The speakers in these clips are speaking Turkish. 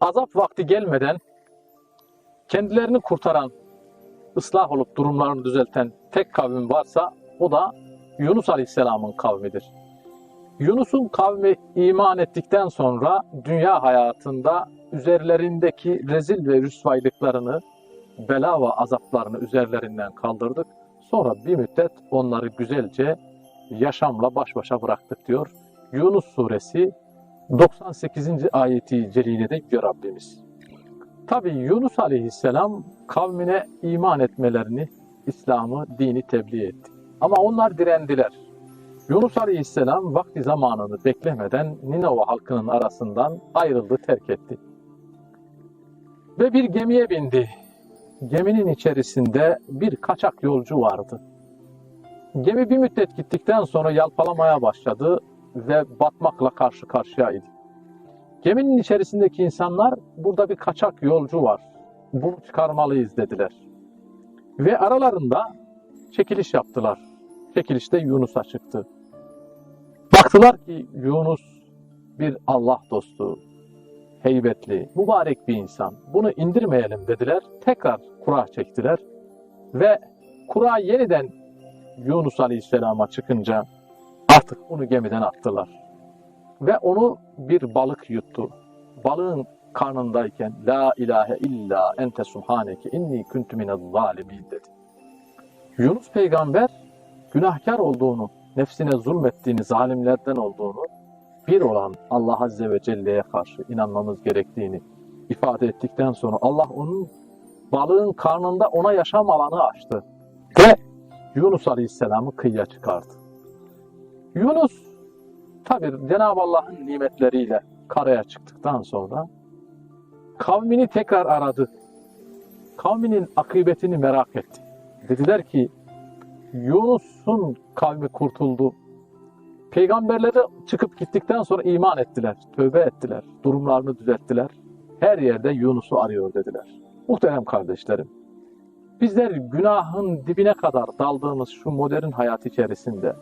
azap vakti gelmeden kendilerini kurtaran, ıslah olup durumlarını düzelten tek kavim varsa o da Yunus Aleyhisselam'ın kavmidir. Yunus'un kavmi iman ettikten sonra dünya hayatında üzerlerindeki rezil ve rüsvaylıklarını, bela ve azaplarını üzerlerinden kaldırdık. Sonra bir müddet onları güzelce yaşamla baş başa bıraktık diyor. Yunus suresi 98. ayeti celilede yüce Rabbimiz. Tabi Yunus aleyhisselam kavmine iman etmelerini, İslam'ı, dini tebliğ etti. Ama onlar direndiler. Yunus aleyhisselam vakti zamanını beklemeden Ninova halkının arasından ayrıldı, terk etti. Ve bir gemiye bindi. Geminin içerisinde bir kaçak yolcu vardı. Gemi bir müddet gittikten sonra yalpalamaya başladı ve batmakla karşı karşıyaydı. Geminin içerisindeki insanlar burada bir kaçak yolcu var. Bunu çıkarmalıyız dediler. Ve aralarında çekiliş yaptılar. Çekilişte Yunus'a çıktı. Baktılar ki Yunus bir Allah dostu, heybetli, mübarek bir insan. Bunu indirmeyelim dediler. Tekrar kura çektiler. Ve kura yeniden Yunus Aleyhisselam'a çıkınca artık onu gemiden attılar. Ve onu bir balık yuttu. Balığın karnındayken La ilahe illa ente subhaneke inni kuntu minez zalimin dedi. Yunus peygamber günahkar olduğunu, nefsine zulmettiğini, zalimlerden olduğunu, bir olan Allah Azze ve Celle'ye karşı inanmamız gerektiğini ifade ettikten sonra Allah onun balığın karnında ona yaşam alanı açtı. Ve Yunus Aleyhisselam'ı kıyıya çıkardı. Yunus tabi Cenab-ı Allah'ın nimetleriyle karaya çıktıktan sonra kavmini tekrar aradı. Kavminin akıbetini merak etti. Dediler ki Yunus'un kavmi kurtuldu. Peygamberleri çıkıp gittikten sonra iman ettiler, tövbe ettiler, durumlarını düzelttiler. Her yerde Yunus'u arıyor dediler. Muhterem kardeşlerim, bizler günahın dibine kadar daldığımız şu modern hayat içerisinde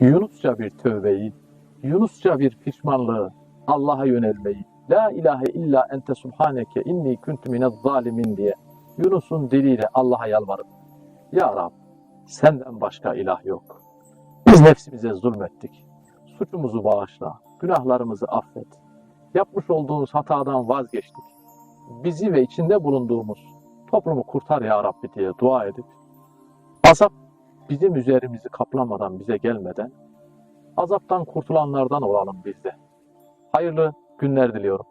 Yunusça bir tövbeyi, Yunusça bir pişmanlığı, Allah'a yönelmeyi, La ilahe illa ente subhaneke inni kuntu minez zalimin diye Yunus'un diliyle Allah'a yalvarıp Ya Rab senden başka ilah yok. Biz nefsimize zulmettik. Suçumuzu bağışla, günahlarımızı affet. Yapmış olduğumuz hatadan vazgeçtik. Bizi ve içinde bulunduğumuz toplumu kurtar ya Rabbi diye dua edip azap bizim üzerimizi kaplamadan bize gelmeden azaptan kurtulanlardan olalım biz de. Hayırlı günler diliyorum.